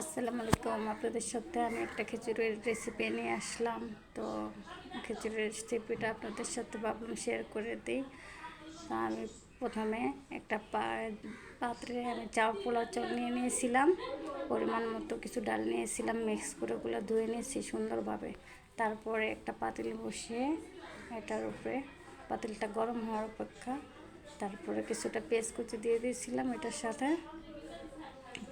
আসসালামু আলাইকুম। আপনাদের সাথে আমি একটা খিচুড়ির রেসিপি নিয়ে আসলাম। তো খিচুড়ির রেসিপিটা আপনাদের সাথে ভাবলাম শেয়ার করে দিই। তো আমি প্রথমে একটা পাত্রে আমি চাল পোলাও চাল নিয়ে নিয়েছিলাম। পরিমাণ মতো কিছু ডাল নিয়েছিলাম মিক্স করে ওগুলো ধুয়ে নিয়েছি সুন্দরভাবে। তারপরে একটা পাতিল বসিয়ে এটার উপরে পাতিলটা গরম হওয়ার অপেক্ষা তারপরে কিছুটা পেঁয়াজ কুচি দিয়ে দিয়েছিলাম এটার সাথে।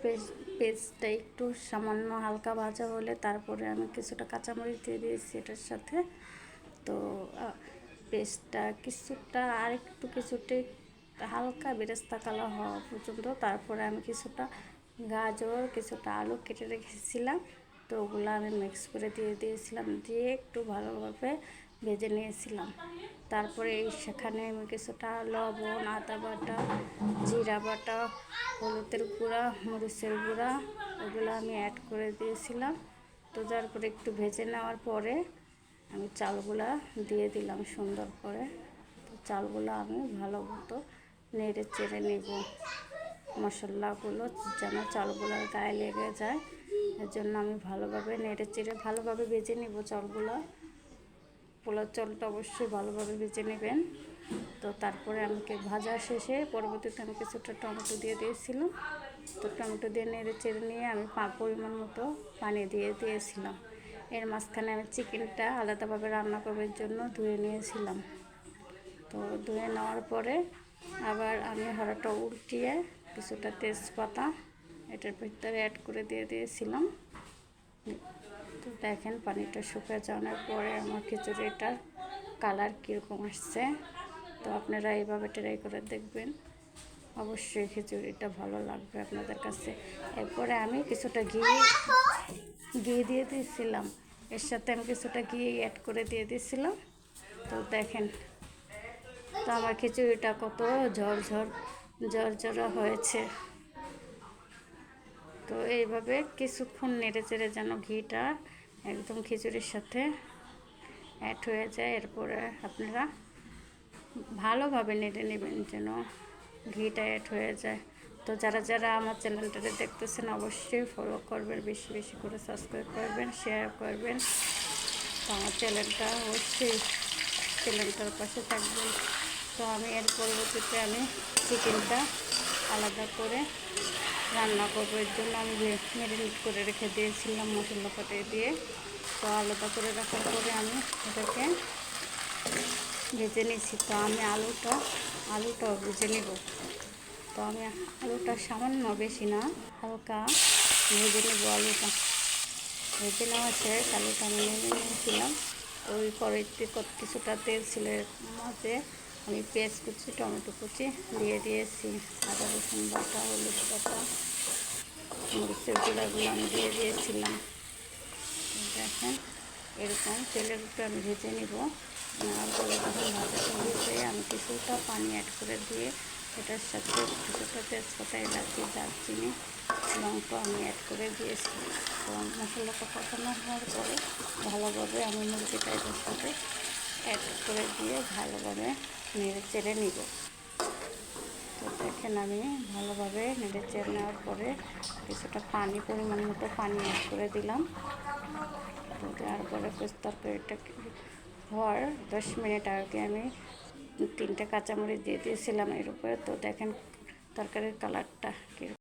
পেস্ট পেস্টটা একটু সামান্য হালকা ভাজা হলে তারপরে আমি কিছুটা কাঁচামরিচ দিয়ে দিয়েছি এটার সাথে। তো পেস্টটা কিছুটা আর একটু কিছুটা হালকা বেরেস্তা কালার হওয়া পর্যন্ত তারপরে আমি কিছুটা গাজর, কিছুটা আলু কেটে রেখেছিলাম। তো ওগুলো আমি মিক্স করে দিয়ে দিয়েছিলাম, দিয়ে একটু ভালোভাবে ভেজে নিয়েছিলাম। তারপরে সেখানে আমি কিছুটা লবণ, আদা বাটা, জিরা বাটা, হলুদের গুঁড়া, মরিচের গুঁড়া, ওগুলো আমি অ্যাড করে দিয়েছিলাম। তো তারপরে একটু ভেজে নেওয়ার পরে আমি চালগুলা দিয়ে দিলাম সুন্দর করে। তো চালগুলো আমি ভালো মতো নেড়ে চেড়ে নেব। মশলাগুলো যেন চালগুলোর গায়ে লেগে যায়, এর জন্য আমি ভালোভাবে নেড়ে চেড়ে ভালোভাবে ভেজে নেব চালগুলো। পোলার চালটা অবশ্যই ভালোভাবে ভেজে নেবেন। তো তারপরে আমাকে ভাজা শেষে পরবর্তীতে আমি কিছুটা টমেটো দিয়ে দিয়েছিলাম। তো টমেটো দিয়ে নেড়ে চেড়ে নিয়ে আমি পরিমাণ মতো পানি দিয়ে দিয়েছিলাম। এর মাঝখানে আমি চিকেনটা আলাদাভাবে রান্না করার জন্য ধুয়ে নিয়েছিলাম। তো ধুয়ে নেওয়ার পরে আবার আমি হরাটা উল্টিয়ে কিছুটা তেজপাতা এটার ভিতরে অ্যাড করে দিয়ে দিয়েছিলাম। তো দেখেন, পানিটা শুকিয়ে যাওয়ার পরে আমার খিচুড়িটার কালার কীরকম আসছে। তো আপনারা এইভাবে ট্রাই করে দেখবেন। অবশ্যই খিচুড়িটা ভালো লাগবে আপনাদের কাছে। এরপরে আমি কিছুটা ঘি ঘি দিয়ে দিয়েছিলাম। এর সাথে আমি কিছুটা ঘি অ্যাড করে দিয়ে দিয়েছিলাম। তো দেখেন, তো আমার খিচুড়িটা কত ঝরঝর, ঝরঝরা হয়েছে। তো এইভাবে কিছুক্ষণ নেড়ে চেড়ে যেন ঘিটা একদম খিচুড়ির সাথে অ্যাড হয়ে যায়। এরপরে আপনারা ভালোভাবে নেড়ে নেবেন যেন ঘিটা অ্যাড হয়ে যায়। তো যারা যারা আমার চ্যানেলটাতে দেখতেছেন, অবশ্যই ফলো করবেন, বেশি বেশি করে সাবস্ক্রাইব করবেন শেয়ার করবেন। তো আমার চ্যানেলটা অবশ্যই চ্যানেলটার পাশে থাকবেন। তো আমি এর পরবর্তীতে আমি চিকেনটা আলাদা করে রান্না করব, এর জন্য আমি ম্যারিনেট করে রেখে দিয়েছিলাম মশলা পাতে দিয়ে। তো আলাদা করে রাখার পরে আমি এটাকে ভেজে নিচ্ছি তো আমি আলুটা আলুটাও ভেজে নেব। তো আমি আলুটা সামান্য বেশি না, হালকা ভেজে নেব আলুটা। ভেজে নেওয়া শেষ, আলুটা আমি নেমে নিয়েছিলাম। ওই কত কিছুটা তেল ছিল মধ্যে আমি পেঁয়াজ কুচি, টমেটো কুচি দিয়ে দিয়েছি, আদা রসুন বাটা, হলুদ বাটা, মরিচের গুঁড়াগুলো আমি দিয়ে দিয়েছিলাম। দেখেন, এরকম তেলের উপরে আমি ভেজে নিব। নেওয়ার পরে যখন ভাজাটা হয়েছে আমি কিছুটা পানি অ্যাড করে দিয়ে এটার সাথে কিছুটা তেজপাতা, এলাচি, দারচিনি, লঙ্কা আমি অ্যাড করে দিয়েছি। এবং মশলাটা কষানো হওয়ার পরে ভালোভাবে আমি মুরগিটা এটার সাথে অ্যাড করে দিয়ে ভালোভাবে নেড়ে চেড়ে নিব। তো দেখেন আমি ভালোভাবে নেড়ে চেড়ে নেওয়ার পরে কিছুটা পানি, পরিমাণ মতো পানি অ্যাড করে দিলাম। তো দেওয়ার পরে তরকারিটা হওয়ার দশ মিনিট আগে আমি তিনটে কাঁচামরিচ দিয়ে দিয়েছিলাম এর উপরে। তো দেখেন তরকারির কালারটা কীরকম